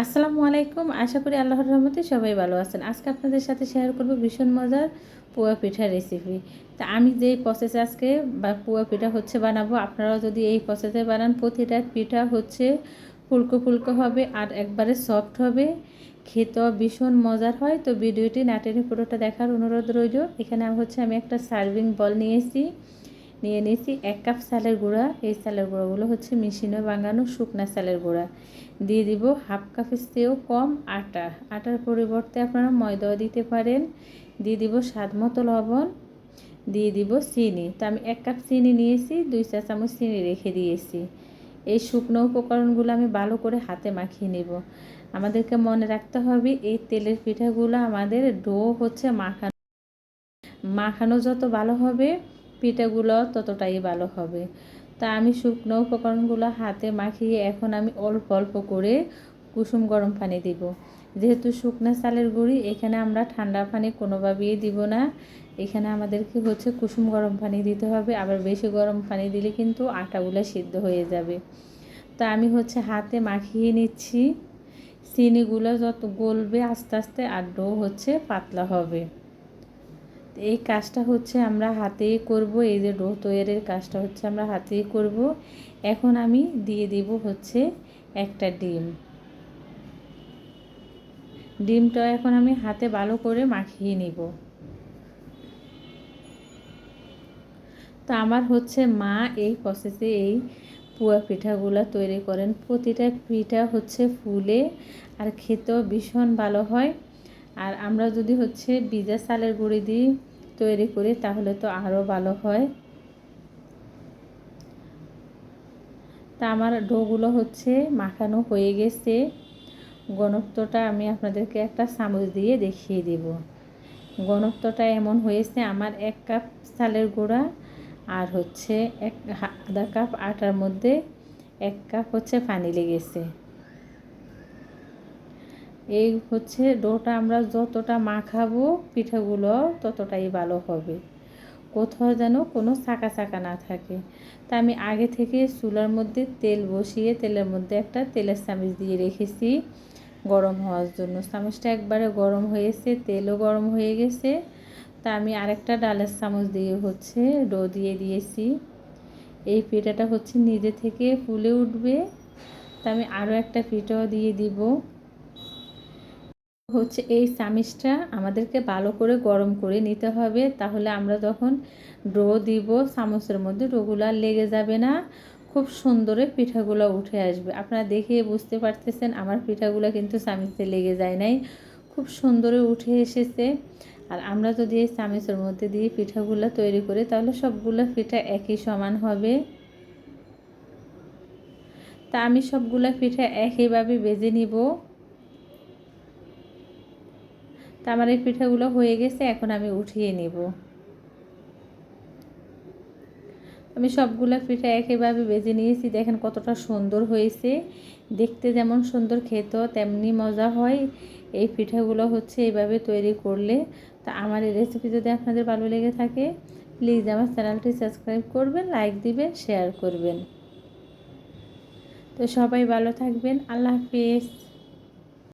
আসসালামু আলাইকুম। আশা করি আল্লাহর রহমতে সবাই ভালো আছেন। আজকে আপনাদের সাথে শেয়ার করব ভীষণ মজার পোয়া পিঠার রেসিপি তা আমি যেই প্রসেসে আজকে বা পোয়া পিঠা হচ্ছে বানাবো, আপনারাও যদি এই প্রসেসে বানান, প্রতিটা পিঠা হচ্ছে ফুলকো ফুলকো হবে আর একবারে সফট হবে। খেতেও ভীষণ মজার হয়। তো ভিডিওটি নাটেনে পুরোটা দেখার অনুরোধ রইল। এখানে হচ্ছে আমি একটা সার্ভিং বল নিয়েছি। নিয়ে নিয়েছি এক কাপ চালের গুঁড়া। এই চালের গুঁড়োগুলো হচ্ছে মেশিনে বাঙানো শুকনা চালের গুঁড়া। দিয়ে দিব হাফ কাপের চেয়েও কম আটা। আটার পরিবর্তে আপনারা ময়দাও দিতে পারেন। দিয়ে দিব স্বাদ মতো লবণ। দিয়ে দিব চিনি। তো আমি এক কাপ চিনি নিয়েছি, দুই চা চামচ চিনি রেখে দিয়েছি। এই শুকনো উপকরণগুলো আমি ভালো করে হাতে মাখিয়ে নেব। আমাদেরকে মনে রাখতে হবে, এই তেলের পিঠাগুলো আমাদের ডো হচ্ছে মাখানো। মাখানো যত ভালো হবে পিঠাগুলো ততটাই ভালো হবে। তা আমি শুকনো উপকরণগুলো হাতে মাখিয়ে এখন আমি অল্প অল্প করে কুসুম গরম পানি দিব। যেহেতু শুকনা চালের গুঁড়ি, এখানে আমরা ঠান্ডা পানি কোনোভাবেই দিব না। এখানে আমাদেরকে হচ্ছে কুসুম গরম পানি দিতে হবে। আবার বেশি গরম পানি দিলে কিন্তু আটাগুলো সিদ্ধ হয়ে যাবে। তা আমি হচ্ছে হাতে মাখিয়ে নিচ্ছি। চিনিগুলো যত গলবে আস্তে আস্তে আর ডো হচ্ছে পাতলা হবে। এই কাজটা হচ্ছে আমরা হাতেই করব, এই যে ডো তৈরির কাজটা হচ্ছে আমরা হাতেই করব। এখন আমি দিয়ে দিব হচ্ছে একটা ডিম। ডিমটা এখন আমি হাতে ভালো করে মাখিয়ে নিব। তো আমার হচ্ছে মা এই প্রসেসে এই পুয়া পিঠাগুলো তৈরি করেন। প্রতিটা পিঠা হচ্ছে ফুলে আর খেতেও ভীষণ ভালো হয়। আর আমরা যদি হচ্ছে বিজা চালের গুঁড়ি দিই তৈরি করি, তাহলে তো আরও ভালো হয়। তা আমার ডোগুলো হচ্ছে মাখানো হয়ে গেছে। গণত্বটা আমি আপনাদেরকে একটা চামচ দিয়ে দেখিয়ে দেব। গণত্বটা এমন হয়েছে, আমার এক কাপ চালের গুঁড়া আর হচ্ছে এক আধা কাপ আটার মধ্যে এক কাপ হচ্ছে পানি লেগেছে। এই হচ্ছে ডোটা আমরা যতটা মাখাবো পিঠাগুলো ততটাই ভালো হবে। কোথাও যেন কোনো চাকা চাকা না থাকে। তা আমি আগে থেকে চুলার মধ্যে তেল বসিয়ে তেলের মধ্যে একটা তেলের চামচ দিয়ে রেখেছি গরম হওয়ার জন্য। চামচটা একবারে গরম হয়েছে, তেলও গরম হয়ে গেছে। তা আমি আরেকটা ডালের চামচ দিয়ে হচ্ছে ডো দিয়ে দিয়েছি। এই পিঠাটা হচ্ছে নিজে থেকে ফুলে উঠবে। তা আমি আরও একটা পিঠাও দিয়ে দিব। হচ্ছে এই চামিচটা আমাদেরকে ভালো করে গরম করে নিতে হবে। তাহলে আমরা যখন ডো দিব চামচের মধ্যে, ডোগুলো লেগে যাবে না। খুব সুন্দরে পিঠাগুলো উঠে আসবে। আপনারা দেখে বুঝতে পারতেছেন আমার পিঠাগুলো কিন্তু চামিচে লেগে যায় নাই। খুব সুন্দরে উঠে এসেছে। আর আমরা যদি এই চামিচের মধ্যে দিয়ে পিঠাগুলো তৈরি করি, তাহলে সবগুলো পিঠা একই সমান হবে। তা আমি সবগুলো পিঠা একইভাবে বেজে নিব। তা আমার এই পিঠাগুলো হয়ে গেছে, এখন আমি উঠিয়ে নেব। আমি সবগুলো পিঠা একইভাবে বেজে নিয়েছি, দেখেন কতটা সুন্দর হয়েছে। দেখতে যেমন সুন্দর খেত তেমনি মজা হয়। এই পিঠাগুলো হচ্ছে এইভাবে তৈরি করলে। তা আমার এই রেসিপি যদি আপনাদের ভালো লেগে থাকে প্লিজ আমার চ্যানেলটি সাবস্ক্রাইব করবেন লাইক দিবেন শেয়ার করবেন। তো সবাই ভালো থাকবেন, আল্লাহ হাফিজ।